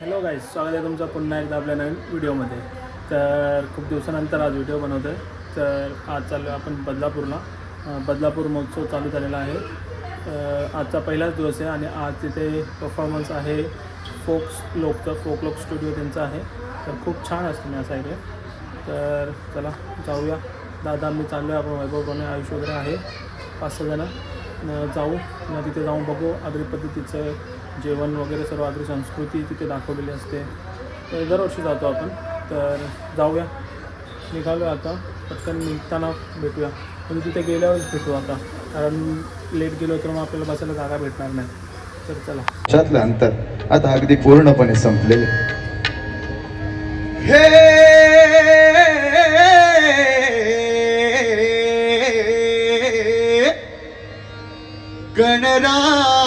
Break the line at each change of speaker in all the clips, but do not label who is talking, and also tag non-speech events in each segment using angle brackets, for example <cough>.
Hello guys स्वागत आहे तुमचं पुन्हा एकदा आपल्या नवीन व्हिडिओमध्ये. तर खूप दिवसानंतर आज व्हिडिओ बनवतो आहे तर आज चाललो आपण बदलापूरला. बदलापूर महोत्सव चालू झालेला आहे. तर आजचा पहिलाच दिवस आहे आणि आज तिथे परफॉर्मन्स आहे फोक्स लोकचं फोक लोक स्टुडिओ त्यांचं आहे. तर खूप छान असतं मी असं ऐकलं तर चला जाऊया. दादा मी चाललो आहे आपण वैभव आयुष्य वगैरे आहे. पाच सहा जणं. जाऊ. तिथे जाऊन बघू. आगरी पद्धतीचं जेवण वगैरे सर्व आपली संस्कृती तिथे दाखवलेली असते. तर दरवर्षी जातो आपण. तर जाऊया. निघालो आता. पटकन निघताना भेटूया. म्हणजे तिथे गेल्यावरच भेटू आता. कारण लेट गेलो तर मग आपल्याला बसायला जागा भेटणार नाही. तर चला.
त्यातलं अंतर. आता अगदी पूर्णपणे संपलेले. हे!
गणरा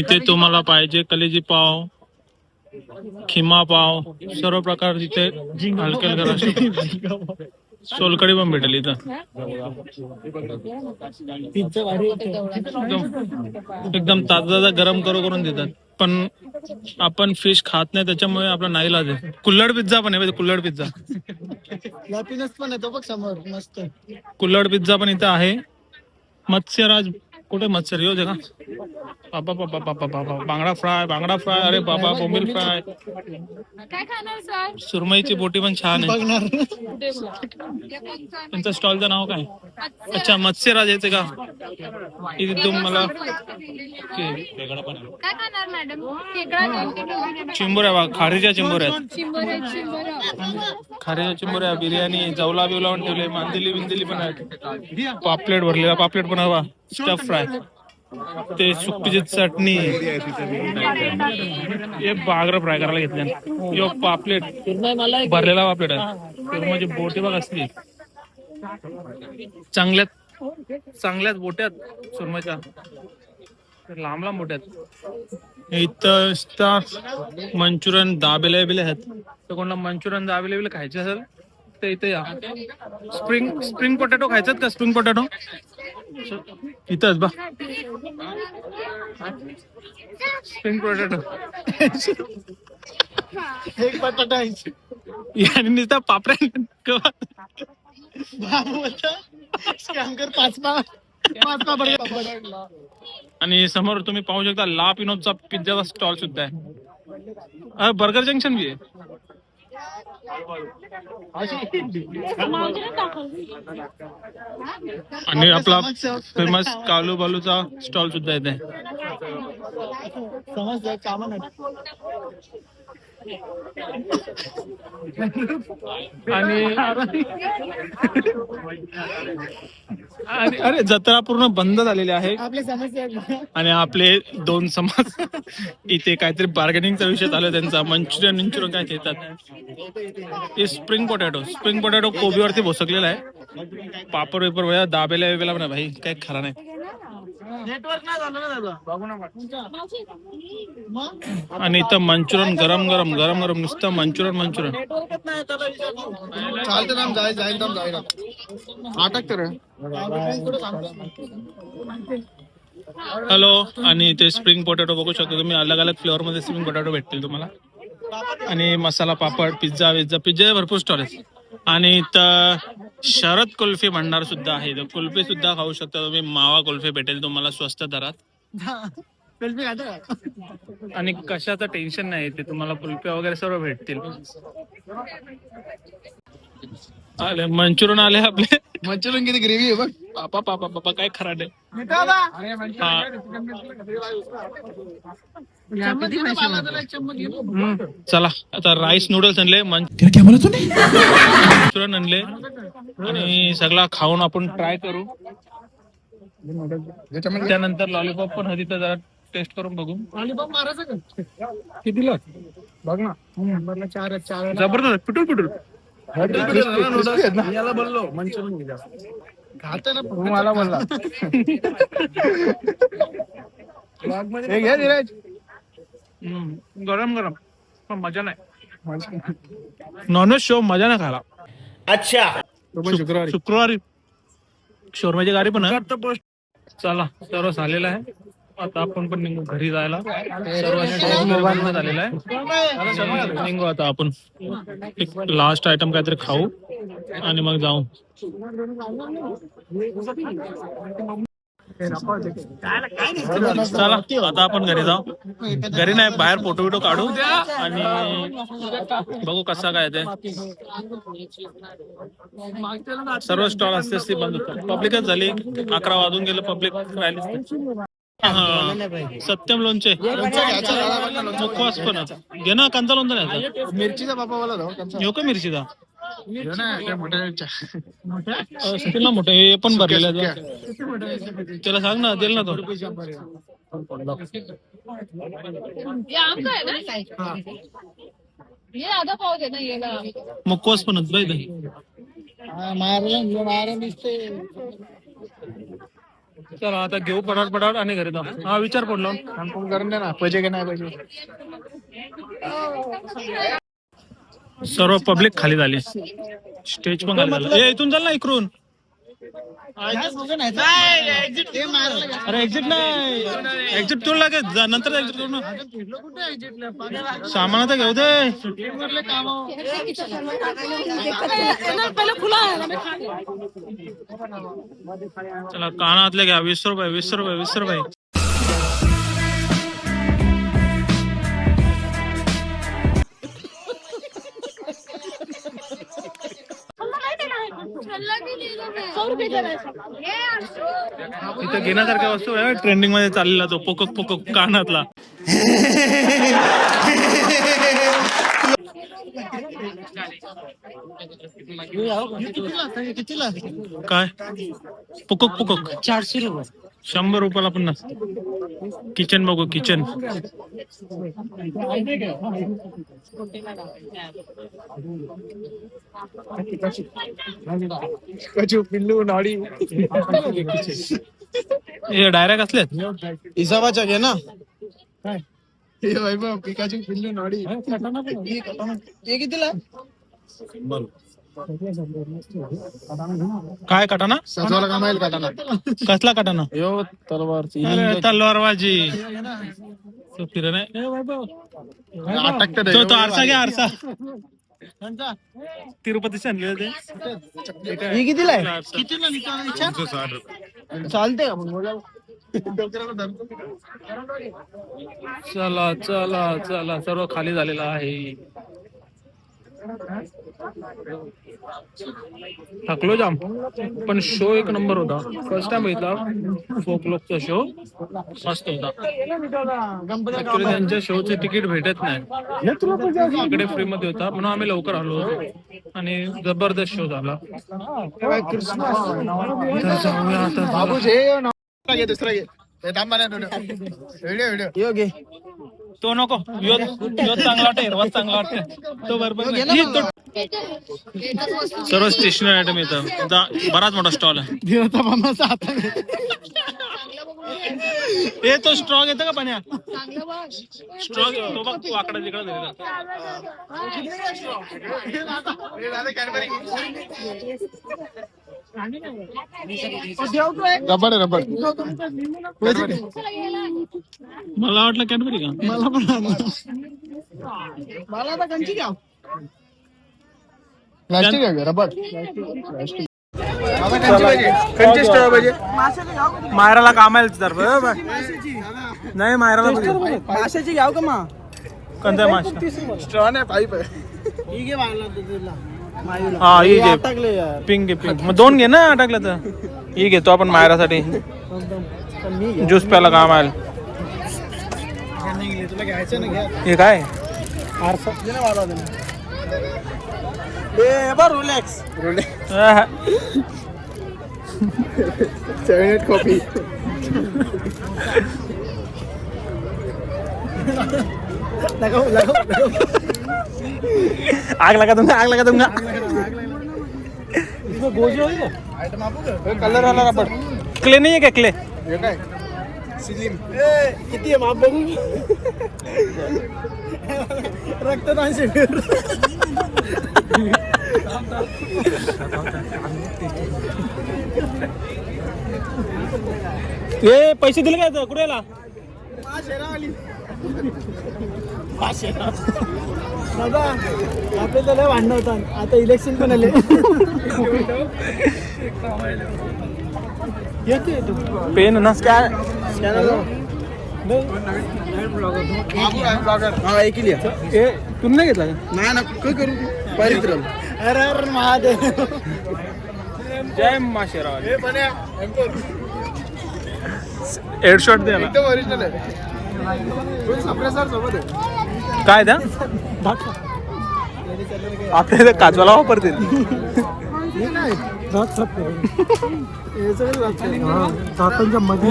इथे तुम्हाला पाहिजे. कलेजी पाव खिमा पाव सर्व प्रकार तिथे हलके हलके सोलकडी पण भेटेल इथं. एकदम एकदम ताजा ताजा गरम करू करून देतात. पण आपण फिश खात नाही त्याच्यामुळे आपला नाही लाज आहे. कुल्हड पिझ्झा पण आहे कुल्हड पिझ्झा
पण येतो बघ समोर मस्त.
कुल्हड पिझ्झा पण इथं आहे. मत्स्यराज कुठे मत्स्यराज येऊ दे का बाबा बाबा बाबा बाबा बांगडा फ्राय बांगडा फ्राय. अरे बाबा बोंबील फ्राय.
काय खाणार सर?
सुरमईची बोटी पण छान आहे. त्यांच्या स्टॉलचं नाव काय? अच्छा मत्स्यराज याचे का? इथे तुम्हाला
काय खाणार मॅडम? खेकडा दोन किलो
चिंबोऱ्या बघा खारीच्या चिंबोऱ्या आहेत.
चिंबर चिंबर
खारीच्या चिंबोऱ्या बिर्याणी जवला बिवला पण ठेवले मांदिली बिंदिली पण आहेत. पापलेट भरलेला पापलेट पण हवा. स्टफ फ्राय ते सुकटीची चटणी हे बागर फ्राय करायला घेतले. यो पापलेट. भरलेला पापलेट आहे. म्हणजे बोटी बघ असली. चांगल्यात चांगल्याच बोट्यात सुरमईच्या लांब लांब आहेत इथं मंचुरियन दाबेले बिले आहेत. तर कोणाला मंचुरियन दाबेले बिले खायचे असेल तर इथे या. स्प्रिंग स्प्रिंग पोटॅटो खायचं का? स्प्रिंग पोटॅटो इथंच बा. स्प्रिंग पोटॅटो
एक बटाटा आहे.
याने नुसता पापड्या
पाच
आणि समोर तुम्ही पाहू शकता ला पिनोचा पिझ्झाचा स्टॉल सुद्धा आहे. बर्गर जंक्शन बी आहे. आणि आपला फेमस कालू बालूचा स्टॉल सुद्धा येते
समज काम नाही.
आणि अरे जत्रा पूर्ण बंद झालेली आहे.
समस्या.
आणि आपले दोन समाज इथे काहीतरी बार्गेनिंगचा विषय आहे त्यांचा. मंचुरियन मंचुरियन काय येतात हे स्प्रिंग पोटॅटो स्प्रिंग पोटॅटो कोबीवरती भोसकलेला आहे. पापड वेपर वया दाबेला वेगळा आहे भाई. काही खरा नाही.
नेटवर्क नाही झालं ना दादा. बघू ना
आणि इथं मंचुरियन गरम गरम गरम गरम नुसतं मंचुरियन मंचुरियन.
नेटवर्कच नाही त्याला चालतं ना जाय जाय एकदम जाय. अटक तर
हॅलो आणि इथे स्प्रिंग पोटॅटो बघू शकता तुम्ही. अलग अलग फ्लेवर मध्ये स्प्रिंग पोटॅटो भेटतील तुम्हाला. आणि मसाला पापड पिझ्झा विझ्झा पिझ्झा भरपूर स्टॉल आहेत आणि इथं शरद कुल्फी भंडार सुद्धा आहे. कुल्फी सुद्धा खाऊ शकता तुम्ही. मावा कुल्फी भेटेल तुम्हाला स्वस्त दरात. आणि कशाचं टेन्शन नाही ते. तुम्हाला कुल्फ्या वगैरे सर्व भेटतील. आले मंचुरियन आले आपले.
मंचुरियन किती ग्रेव्ही आहे बघ.
पापा पापा पापा काय खरा नाही हा. हम्म. चला आता राईस नूडल्स आणले. मंचुरियन आणले. आणि सगळा खाऊन आपण ट्राय करू. त्यानंतर लॉलीपॉप पण हवी तर जरा टेस्ट करून बघू.
लॉलीपॉप मारायचं का?
कितीला?
बघ ना. नंबरला चार चार.
जबरदस्त. पिटूल पिटूल
याला बोललो मंचुरियन
तू मला बोलला.
हे धीरज.
हम्म, गरम गरम. पण मजा नाही. नॉनव्हेज शो मजा नाही खायला.
पण शुक्रवारी.
शुक्रवारी. शोरमाची गाडी पण आहे. चला सर्व झालेलं आहे. आता आपण पण निघू घरी जायला. सर्वांनी मोबाईल झालेला आहे. निघू आता आपण. एक लास्ट आयटम काहीतरी खाऊ आणि मग जाऊ. चला आता आपण घरी जाऊ. घरी नाही बाहेर फोटो बिटो काढू आणि बघू कसा काय ते. सर्व स्टॉल असते असते बंद होतात. पब्लिकच झाली. अकरा वाजून गेलं पब्लिक. हा. सत्यम लोणचे. मुखवास पण. घे ना कांदा लोणचा नाही.
मिरचीचा बापा त्यांचा
येऊ का मिरचीचा?
मोठ्या
मोठे हे पण भरलेलं आहे. त्याला सांग ना देईल ना तो.
ये आमचं आहे ना? ये आधा पाव दे ना ये ना.
मुखवास पण.
मारला मारा दिसते
चला आता घेऊ पडाट पडाट आणि घरी जाऊ. हा विचार पडलो.
कन्फर्म करून द्या ना पाहिजे की नाही पाहिजे
सर्व पब्लिक खाली झाली. स्टेज पण खाली झालं. ए, इथून चाल ना इकडून. अरे एक्झिट नाही. एक्झिट तुला लागेल नंतर एक्झिट करू ना. सामान आता घेऊ दे. चला कानातले घ्या. वीस रुपये वीस रुपये वीस रुपये. इथं घेण्यासारख्या वस्तू आहे ट्रेंडिंगमध्ये चाललेला तो पोकक पोकक कानातला. काय? पुकक पुकक.
चारशे रुपये.
शंभर रुपयाला पन्नास किचन बघू किचन.
कचू पिल्लू नाडी.
हे डायरेक्ट असलेत?
हिसाबाच्या घे ना. वैभव पिकाची पिल्लू नॉडी. हे कितीला?
काय कटाना
सजवाला कामाईल काटाना
कसला कटाना
यो तलवार
अरे तलवारबाजी. तो फिरत आहे.
अटकत
तो तो आरसा घ्या आरसा. तिरुपती आणले ते
ही कितीला आहे?
आरसा.
चालते का मग? बोला.
चला चला चला. सर्व खाली झालेलं आहे. थकलो जाम. पण शो एक नंबर होता. फर्स्ट टाइम बघितला. फोकलोकचा शो मस्त होता. Actually त्यांच्या शोचे तिकीट भेटत नाही. इकडे फ्री मध्ये होता. म्हणून आम्ही लवकर आलो होतो. आणि जबरदस्त शो झाला.
दुसरा व्हिडिओ व्हिडिओ घे. <laughs>
तो नको. यो यो चांगला वाटते हिरवा चांगला वाटते तो बरोबर सर्व स्टेशनरी आयटम येतं. बराच मोठा स्टॉल आहे. ए तो स्ट्रॉ येतं का पाण्या?
चांगलं बघ.
स्ट्रॉ तो बघ तू आकडा तिकडे.
रबर आहे रबर
मला वाटलं कॅडबरी का?
मला पण मला आता कंची घ्या. प्लास्टिक आहे रबर प्लास्टिक
मायराला कामायला तर बरोबर. नाही मायराला
माशाची घ्याव का मा?
कोणत्या माशा?
स्ट्रॉन आहे. पाईप आहे ही घे
हा ही घे.
टाकले यार.
पिंक घे पिंक. मग दोन घे ना टाकलं तर. ही घेतो आपण मायरासाठी ज्यूस प्यायला काम आलं
तुला घ्यायचं ना घ्या.
हे काय?
आरसा. दे ना वाला दे ना. ए बा रोलेक्स
आह,
सेवन एट कॉपी लगाओ लगाओ लगाओ
आग लगा दूंगा आग लगा दूंगा.
इसमें गोजी होगी आइटम आपको कलर वाला रबर
क्ले नाही आहे का क्ले
हे काय? स्लिम ए किती आहे माप बघू रक्तदान शिबिर
ए पैसे दिले काय कुठे याला
दादा आपले तर लय भांडणं होतात. आता इलेक्शन पण आले. येते
पेन ना? स्कॅन
हा एक लिया
ए तुम्ही नाही घेतला का?
नाही ना काय करू? परिक्रम अरे अरे महादेव.
जय माशेराव.
हे बन्या
हेडशॉट द्या ना.
एकदम ओरिजिनल आहे.
काय द्या आपल्या इथे काजवाला वापरतील.
दातांच्या मध्ये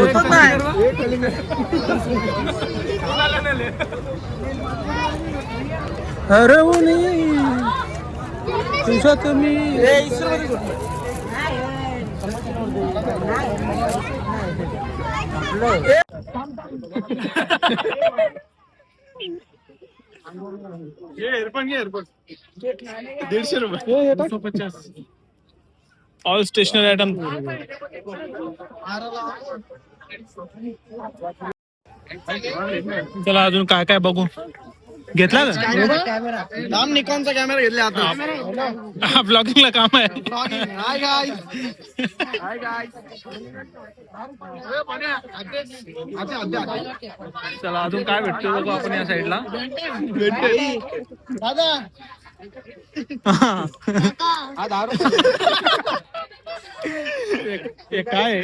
हरवणे तुझ्यात मी
एअरफोन घे एअरफोन दीडशे रुपये
पचास। ऑल स्टेशनरी आयटम चला अजून काय काय बघू। घेतला
दाम निकॉनचा कॅमेरा घेतला आता
ब्लॉगिंगला काम आहे. चला अजून काय भेटतो बघू आपण या साईडला
दादा. हा दहा
हे काय? आहे?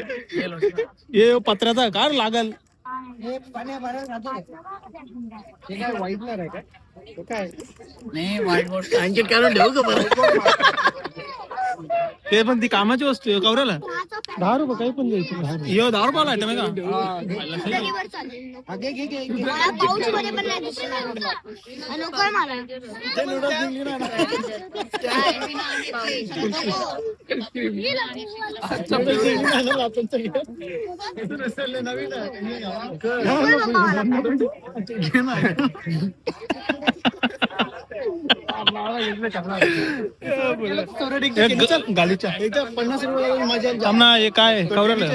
हे पत्र्याचा कार लागल
हे काय व्हाईटनर आहे काय हे काय? नाही व्हाईट बोर्ड आणखी काढून ठेवू का
ते पण ती कामाची वस्तू आहे कवऱ्याला
दहा रुपये काही पण द्यायचं
यो दहा रुपयाला आयटम आहे का?
डिलिव्हर चालेल मला पाऊच मध्ये पण नाही दिसणार नकोय मला नकोय बाबा मला
गालीच्या
पन्नास रुपये
हे काय कवऱ्याला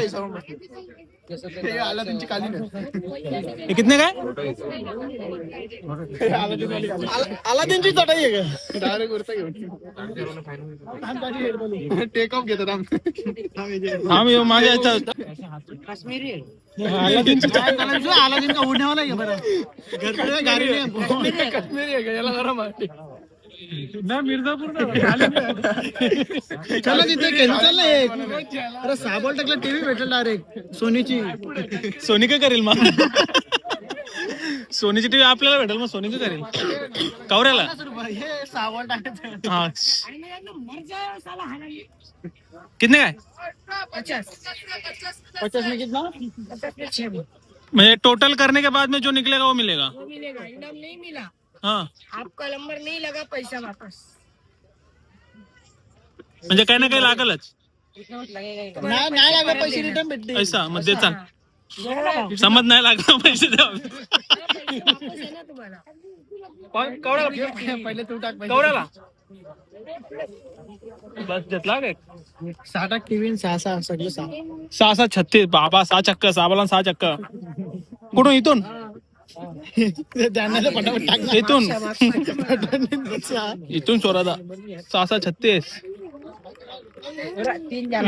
आला त्यांची काली
हे कितने काय
आला त्यांची चटाई आहे का डायरेक्ट वरता घेऊन टेक ऑफ घेतात
आम्ही माझ्या काश्मीरी
आला त्यांचा उडण्यावाला आहे बरं घरकडे गाडी नाही काश्मीरी आहे का याला गरम आहे
ना मिर्झापूर
चला तिथे कॅन्सल नाही अरे साबण टाकला टीव्ही भेटेल डायरेक्ट सोनीची।
सोनी काय करेल मग सोनीची टीव्ही आपल्याला भेटेल मग सोनी काय करेल। कवऱ्याला?
हे साबण टाकायचं
हा कितने काय?
पचास में कितना?
म्हणजे टोटल करने के बाद में जो निकलेगा वो मिलेगा।
वो मिलेगा इनाम नहीं मिला।
हाँ.
आपका नंबर नहीं लगा पैसा वापस.
म्हणजे काही ना काही लागलच.
नाही पैसे रिटर्न भेटते
ऐसा मग देचा समज नाही लागला पैसे
है <laughs>
पहिले तू टाक
बस घेतला काय
सहा टाक टीव्ही सहा सहा सगळं सहा.
सहा सहा छत्तीस. बाबा सहा चक्क साबाला सहा चक्क. कुठून इथून? इथून. इथून. सोरादा सहा सहा छत्तीस.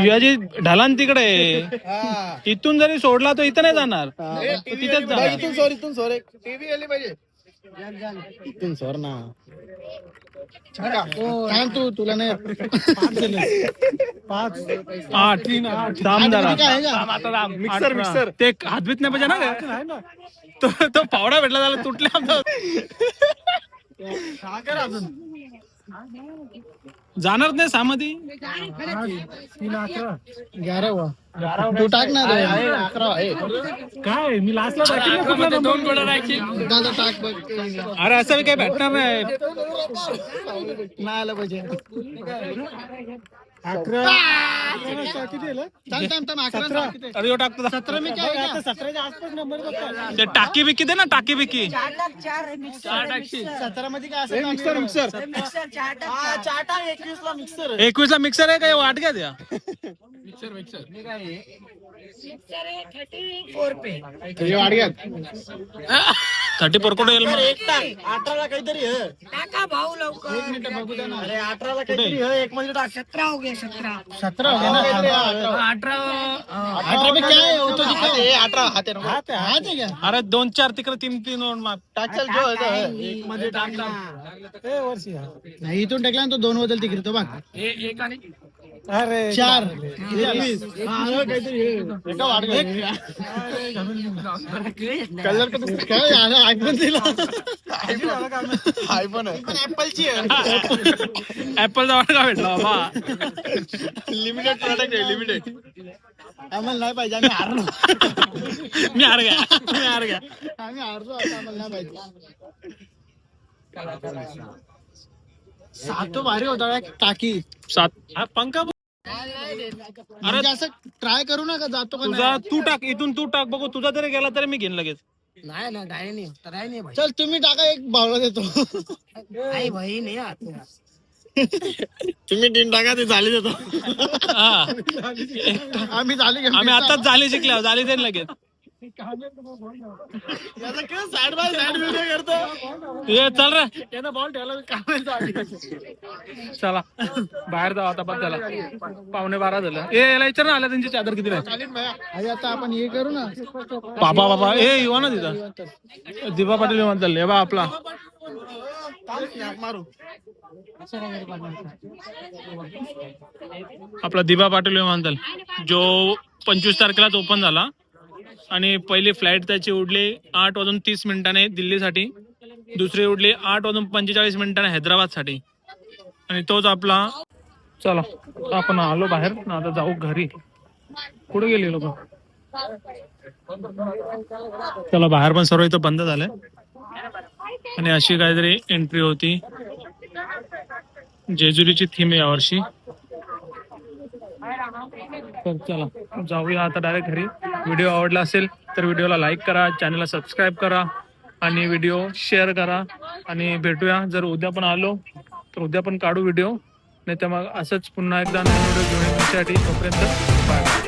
याची ढलान तिकडे. आहे.
हा.
इथून जरी सोडला तो इथं नाही जाणार.
हा.
तो तिथेच जाणार.
इथून सोर इथून सोर टीव्ही आली पाहिजे. इथून सोर ना. सांग तू तुला नाही. पाच
आठ. दाम जरा. Mixer mixer. ते हातभीत नाही पाहिजे ना? तो तो पावडा भेटला झाला तुटले आमचा. जाणार नाही सामधी?
ग्यारह हुआ तू. टाक ना रे.
काय? मी लास्टला दोन गोडा
दादा टाक बघ.
अरे असं काही भेटणार नाही.
नाही आलं पाहिजे. अकरा. थांब थांब थांब. अकरा सांग किती?
अरे यो टाकतो
सतरा मी काय सतराच्या आसपास नंबर
ते टाकी बिकी दे ना टाकी बिकी.
चार लाख चार है मिक्सर
सतरा मध्ये काय मिक्सर मिक्सर
मिक्सर चार टाक
हा चार. टाक एकवीस ला मिक्सर
एकवीस ला मिक्सर आहे काय वाट घ्या द्या.
मिक्सर है? थर्टी फोर पे
थर्टी फोर कुठे येईल मग?
एक टाक. अठराला काहीतरी.
टाका भाऊ लवकर.
एक मिनिट बघू दे ना. अरे अठराला काहीतरी आहे. एक मध्ये टाक.
सत्रह हो गया सत्रह
सतरा हो गया ना? अठरा. में क्या है वो तो दिखाओ अठरा. हाथ है हाथ है हाथ है क्या
अरे दोन चार तिकडे तीन तीन वर मार.
टाक चल जो है एक मध्ये टाक नाही इथून टाकला ना तो दोन बदल तिकडे तो बघ. अरे चार। एकवीस हा, काहीतरी आहे. एका वाट कलर काय आलं आयफोन दिला। आयफोन आहे ऍपलची आहे
ऍपलचा वाट का भेटला बाबा
लिमिटेड प्रॉडक्ट आहे लिमिटेड आम्हाला नाही पाहिजे आम्ही हारलो
मी हार गया मी हार गया।
आम्ही हारलो आता आम्हाला नाही पाहिजे सात तो भारी होता टाकी
सात। पंखा
अरे असं ट्राय करू नका जातो का
तुझा तू टाक इथून तू टाक बघू तुझा जरी गेला तरी मी घेईन लगेच.
नहीं ना गाय नहीं ट्राई नहीं भाई.
चल तुम्ही टाका एक बावला देतो.
नहीं भाई नहीं आते
तुम्ही तीन टाका ते झाली देतो.
हा.
आम्ही झाली
आम्ही आताच झाली शिकल्या झाली देईन लगेच.
साईड बाय साईड व्हिडिओ करतो?
ये चल रे. त्यानं बॉल ठेवला चला. बाहेर जाऊ आता बस झाला पावणे बारा झालं. ए याला विचार ना आल्या त्यांची चादर किती आहे
अरे आता आपण हे करू ना.
बाबा बाबा. ए युवा ना तिथं. दिबा पाटील विमानतळ हे बा आपला.
मारू
आपला दिबा पाटील विमानतळ जो पंचवीस तारखेलाच ओपन झाला आणि पहिली फ्लाईट त्याची उडली आठ वाजून तीस मिनिटाने दिल्लीसाठी. दुसरी उडली आठ वाजून पंचेचाळीस मिनिटाने हैदराबादसाठी. आणि तोच आपला चला आपण आलो बाहेर. ना आता जाऊ घरी. कुठे गेले लोक? चला बाहेर पण सर्व इथं बंद झालंय. आणि अशी काहीतरी एंट्री होती. जेजुरीची थीम आहे यावर्षी. तर चला जाऊया आता डायरेक्ट घरी. व्हिडिओ आवडला असेल तर व्हिडिओला लाईक करा चॅनलला सबस्क्राईब करा आणि व्हिडिओ शेअर करा. आणि भेटूया जर उद्या पण आलो तर उद्या पण काढू व्हिडिओ नाही तर मग असंच पुन्हा एकदा नवीन व्हिडिओ घेऊन येण्यासाठी. तोपर्यंत बाय बाय